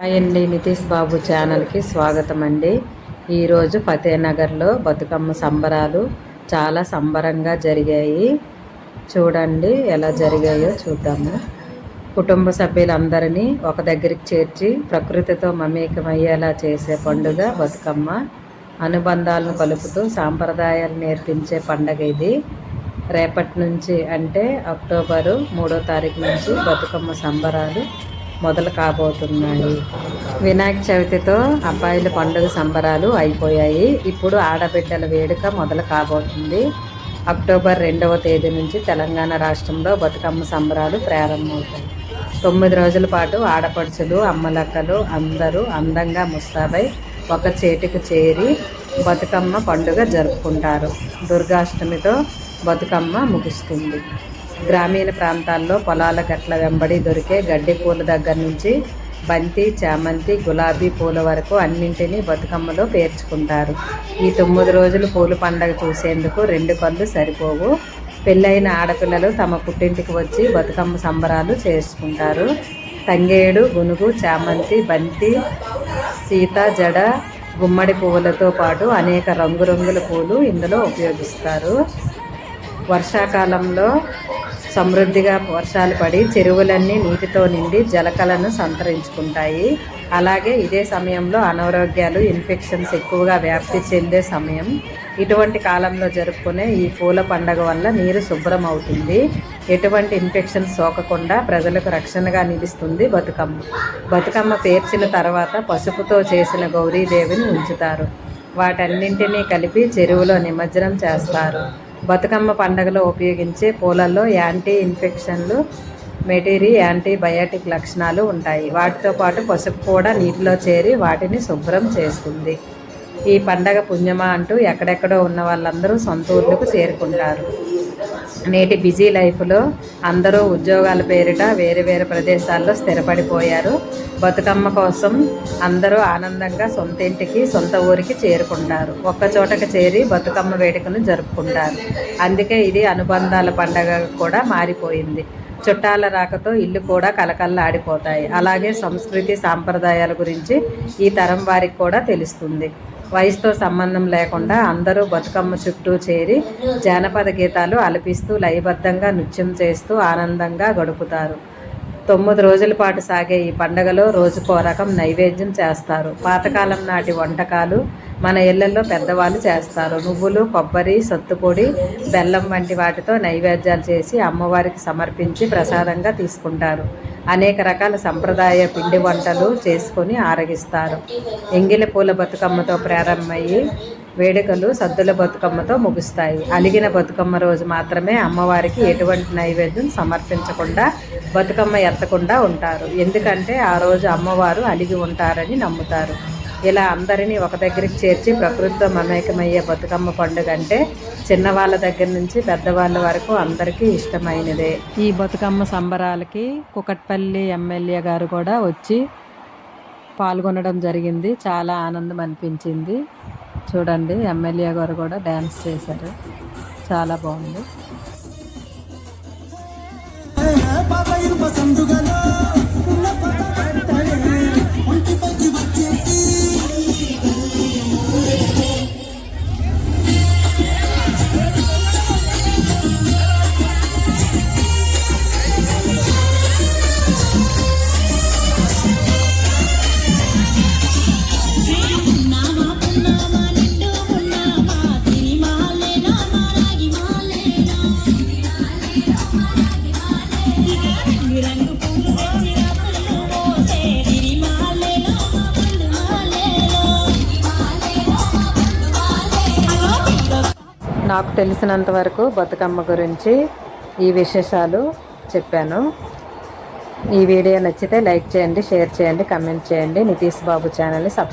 Hi అండి నితీష్ బాబు ఛానల్కి స్వాగతం అండి ఈరోజు ఫతేనగర్లో బతుకమ్మ సంబరాలు చాలా సంబరంగా జరిగాయి. చూడండి ఎలా జరిగాయో చూద్దాము. కుటుంబ సభ్యులందరినీ ఒక దగ్గరికి చేర్చి ప్రకృతితో మమేకమయ్యేలా చేసే పండుగ బతుకమ్మ. అనుబంధాలను కలుపుతూ సాంప్రదాయాలు నేర్పించే పండగ ఇది. రేపటి నుంచి అంటే అక్టోబరు మూడో తారీఖు నుంచి బతుకమ్మ సంబరాలు మొదలు కాబోతున్నాయి. వినాయక చవితితో అబ్బాయిల పండుగ సంబరాలు అయిపోయాయి. ఇప్పుడు ఆడబిడ్డల వేడుక మొదలు కాబోతుంది. అక్టోబర్ రెండవ తేదీ నుంచి తెలంగాణ రాష్ట్రంలో బతుకమ్మ సంబరాలు ప్రారంభమవుతాయి. తొమ్మిది రోజుల పాటు ఆడపడుచులు అమ్మలక్కలు అందరూ అందంగా ముస్తాబై ఒక చేతికి చేరి బతుకమ్మ పండుగ జరుపుకుంటారు. దుర్గాష్టమితో బతుకమ్మ ముగుస్తుంది. గ్రామీణ ప్రాంతాల్లో పొలాల గట్ల వెంబడి దొరికే గడ్డి పూల దగ్గర నుంచి బంతి చామంతి గులాబీ పూల వరకు అన్నింటినీ బతుకమ్మలో పేర్చుకుంటారు. ఈ తొమ్మిది రోజులు పూల పండగ చూసేందుకు రెండు కళ్ళు సరిపోవు. పెళ్ళైన ఆడపిల్లలు తమ పుట్టింటికి వచ్చి బతుకమ్మ సంబరాలు చేసుకుంటారు. తంగేడు గునుగు చామంతి బంతి సీత జడ గుమ్మడి పువ్వులతో పాటు అనేక రంగురంగుల పూలు ఇందులో ఉపయోగిస్తారు. వర్షాకాలంలో సమృద్ధిగా వర్షాలు పడి చెరువులన్నీ నీటితో నిండి జలకలను సంతరించుకుంటాయి. అలాగే ఇదే సమయంలో అనారోగ్యాలు ఇన్ఫెక్షన్స్ ఎక్కువగా వ్యాప్తి చెందే సమయం. ఇటువంటి కాలంలో జరుపుకునే ఈ పూల పండగ వల్ల నీరు శుభ్రం అవుతుంది ఎటువంటి ఇన్ఫెక్షన్స్ సోకకుండా ప్రజలకు రక్షణగా నిలుస్తుంది బతుకమ్మ. బతుకమ్మ పేర్చిన తర్వాత పసుపుతో చేసిన గౌరీదేవిని ఉంచుతారు. వాటన్నింటినీ కలిపి చెరువులో నిమజ్జనం చేస్తారు. బతుకమ్మ పండుగలో ఉపయోగించే పూలల్లో యాంటీ ఇన్ఫెక్షన్లు మెటీరి యాంటీబయాటిక్ లక్షణాలు ఉంటాయి. వాటితో పాటు పసుపు కూడా నీటిలో చేరి వాటిని శుభ్రం చేస్తుంది. ఈ పండగ పుణ్యమా అంటూ ఎక్కడెక్కడో ఉన్న వాళ్ళందరూ సొంత ఊర్లకు చేరుకుంటారు. నేటి బిజీ లైఫ్లో అందరూ ఉద్యోగాల పేరిట వేరే వేరే ప్రదేశాల్లో స్థిరపడిపోయారు. బతుకమ్మ కోసం అందరూ ఆనందంగా సొంత ఇంటికి సొంత ఊరికి చేరుకుంటారు. ఒక్క చోటకి చేరి బతుకమ్మ వేడుకను జరుపుకుంటారు. అందుకే ఇది అనుబంధాల పండగ కూడా మారిపోయింది. చుట్టాల రాకతో ఇల్లు కూడా కలకల్లాడిపోతాయి అలాగే సంస్కృతి సాంప్రదాయాల గురించి ఈ తరం వారికి కూడా తెలుస్తుంది. వయసుతో సంబంధం లేకుండా అందరూ బతుకమ్మ చుట్టూ చేరి జానపద గీతాలు అలపిస్తూ లయబద్ధంగా నృత్యం చేస్తూ ఆనందంగా గడుపుతారు. తొమ్మిది రోజుల పాటు సాగే ఈ పండగలో రోజుకో రకం నైవేద్యం చేస్తారు. పాతకాలం నాటి వంటకాలు మన ఇళ్ళలో పెద్దవాళ్ళు చేస్తారు. నువ్వులు కొబ్బరి సత్తుపొడి బెల్లం వంటి వాటితో నైవేద్యాలు చేసి అమ్మవారికి సమర్పించి ప్రసాదంగా తీసుకుంటారు. అనేక రకాల సంప్రదాయ పిండి వంటలు చేసుకొని ఆరగిస్తారు. ఎంగిలి పూల బతుకమ్మతో ప్రారంభమయ్యి వేడుకలు సద్దుల బతుకమ్మతో ముగుస్తాయి. అలిగిన బతుకమ్మ రోజు మాత్రమే అమ్మవారికి ఎటువంటి నైవేద్యం సమర్పించకుండా బతుకమ్మ ఎత్తకుండా ఉంటారు. ఎందుకంటే ఆ రోజు అమ్మవారు అలిగి ఉంటారని నమ్ముతారు. ఇలా అందరినీ ఒక దగ్గరికి చేర్చి ప్రకృతితో మమేకమయ్యే బతుకమ్మ పండుగ అంటే చిన్నవాళ్ళ దగ్గర నుంచి పెద్దవాళ్ళ వరకు అందరికీ ఇష్టమైనదే. ఈ బతుకమ్మ సంబరాలకి కుకట్పల్లి ఎమ్మెల్యే గారు కూడా వచ్చి పాల్గొనడం జరిగింది. చాలా ఆనందం అనిపించింది. చూడండి ఎమ్మెల్యే గారు కూడా డ్యాన్స్ చేశారు. చాలా బాగుంది. నాకు తెలిసినంత వరకు బతుకమ్మ గురించి ఈ విశేషాలు చెప్పాను. ఈ వీడియో నచ్చితే లైక్ చేయండి షేర్ చేయండి కమెంట్ చేయండి. నితీష్ బాబు ఛానల్ని సబ్